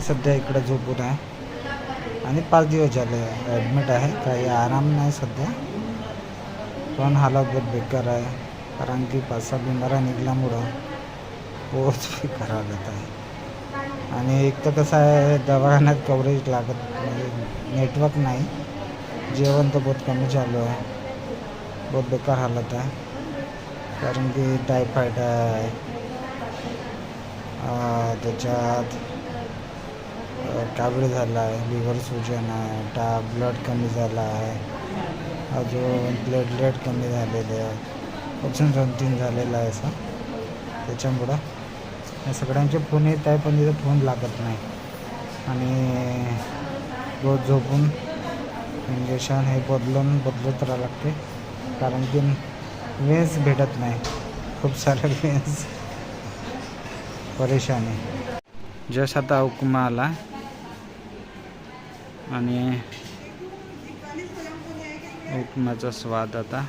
ती सध्या इकडं झोपून आहे. आणि पाच दिवस झाले ॲडमिट आहे. काही आराम नाही सध्या. पण हालत बहुत बेकार आहे. कारण की पाच सहा बिमाऱ्या निघल्यामुळं पोच बेकार हालत आहे. आणि एक तर कसं आहे दवाखान्यात कवरेज लागत म्हणजे नेटवर्क नाही. जेवण तर बहुत कमी चालू आहे. बहुत बेकार हालत आहे. कारण की टायफॉईड आहे. त्याच्यात कावीळ झाला आहे लिव्हर सूजन आहे टा ब्लड कमी झाला आहे. अजून प्लेटलेट कमी झालेले आहे. ऑप्शन समथिंग झालेलं आहे असं. त्याच्यामुळं या सगळ्यांचे फोन येत आहे पण तिथं फोन लागत नाही. आणि रोज झोपून म्हणजे इंजेक्शन हे बदलून बदलत राहावं लागते. कारण की वेन्स भेटत नाही. खूप सारे वेन्स परेशानी. जस आता हुकुमा आला आणि उपमाचा स्वाद आता.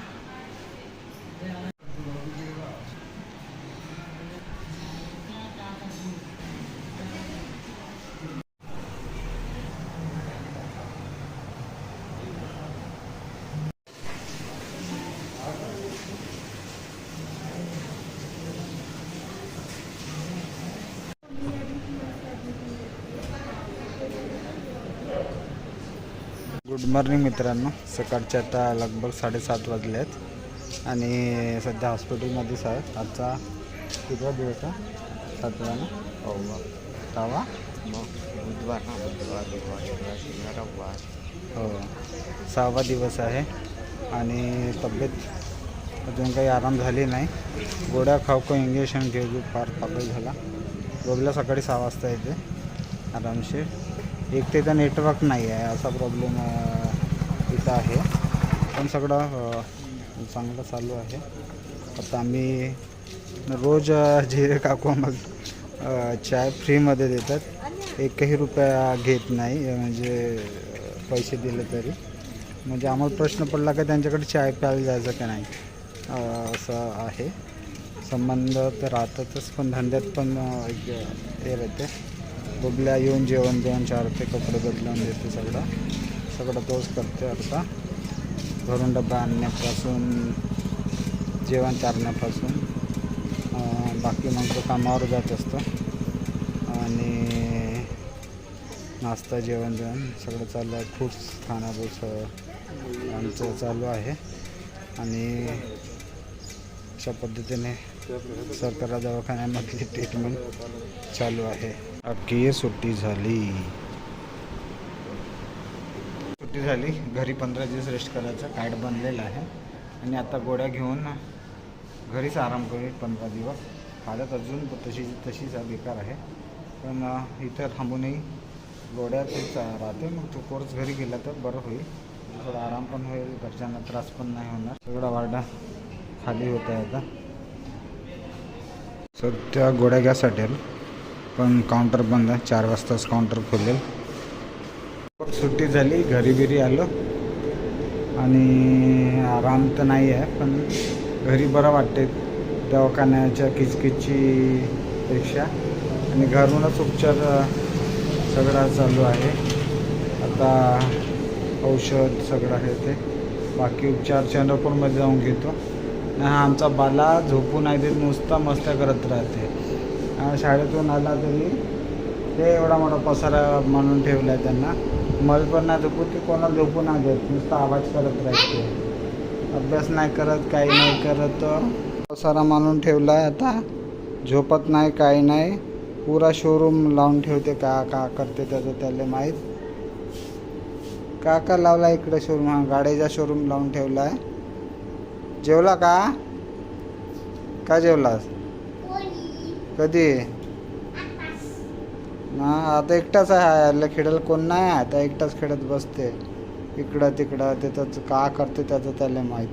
गुड मॉर्निंग मित्रांनो. सकाळचे आता लगभग साडेसात वाजले आहेत. आणि सध्या हॉस्पिटलमध्येच आहे आजचा कितवा दिवस आहे? सातवा ना? हो सहावा? बुधवार ना बुधवार बुधवार शुक्रवार शनिवार रविवार. हो. सहावा दिवस आहे. आणि तब्येत अजून काही आराम झाली नाही. गोळ्या खाऊ का इंजेक्शन घेऊ घेऊ फार पागल झाला. बघला सकाळी सहा वाजता येते. आरामशीर. एक ते तर नेटवर्क नाही आहे असा प्रॉब्लेम इथं आहे. पण सगळं चांगलं चालू आहे. आता आम्ही रोज जिरे काकू आम्हाला चाय फ्रीमध्ये देतात. एकही रुपया घेत नाही म्हणजे पैसे दिले तरी. म्हणजे आम्हाला प्रश्न पडला का त्यांच्याकडे चाय प्यायला जायचं का नाही असं आहे. संबंध तर राहतातच पण धंद्यात पण एक हे राहते. बबल्या येऊन जेवण जेवण चारते कपडे बदलून देते सगळं. सगळं तोच करते आता. घरून डबा आणण्यापासून जेवण चारण्यापासून बाकी मग तो कामावर जात असतो. आणि नाश्ता जेवण जेवण सगळं चालू आहे. फ्रूट्स खाण्याबस आमचं चालू आहे. आणि अशा पद्धतीने सरकार दवाखान्यामधली ट्रीटमेंट चालू आहे. अख्खी सुट्टी झाली. सुट्टी झाली. घरी पंधरा दिवस रेस्ट करायचं. कार्ड बनलेलं आहे. आणि आता गोळ्या घेऊन घरीच आराम करेल पंधरा दिवस. हालत अजून तशी तशीच बेकार आहे. पण इथं थांबूनही गोळ्या तेच राहते. मग तो कोर्स घरी गेला तर बरं होईल. थोडा आराम पण होईल. घरच्यांना त्रास पण नाही होणार. सगळा वाडा खाली होत आहे आता सध्या गोळ्या गॅस वाटेल पण काउंटर बंद आहे. चार वाजताच काउंटर खोलेल. सुट्टी झाली घरी बिरी आलो. आणि आराम तर नाही आहे पण घरी बरं वाटते दवाखान्याच्या किचकिची पेक्षा. आणि घरूनच उपचार सगळा चालू आहे. आता औषध सगळं आहे ते. बाकी उपचार चंद्रपूरमध्ये जाऊन घेतो. हा आमचा बाला झोपून आहे देत नुसता मस्त करत राहते. शाळेतून आला तरी ते एवढा मोठा पसारा म्हणून ठेवला आहे त्यांना. मल पण नाही झोपू ते कोणाला झोपू नाही देत. नुसता आवाज करत राहते. अभ्यास नाही करत काही नाही करत. पसारा मानून ठेवला आहे आता. झोपत नाही काही नाही. पुरा शोरूम लावून ठेवते का का करते त्याचं त्याला माहीत. का का लावला इकडे शोरूम हा गाडीचा शोरूम लावून ठेवला आहे जेवला का? का जेवलास? कधी? ना आता एकटाच आहे याला खेळायला कोण नाही आहे. आता एकटाच खेळत बसते. इकडं तिकडं त्याचं का करते त्याचं त्याला माहीत.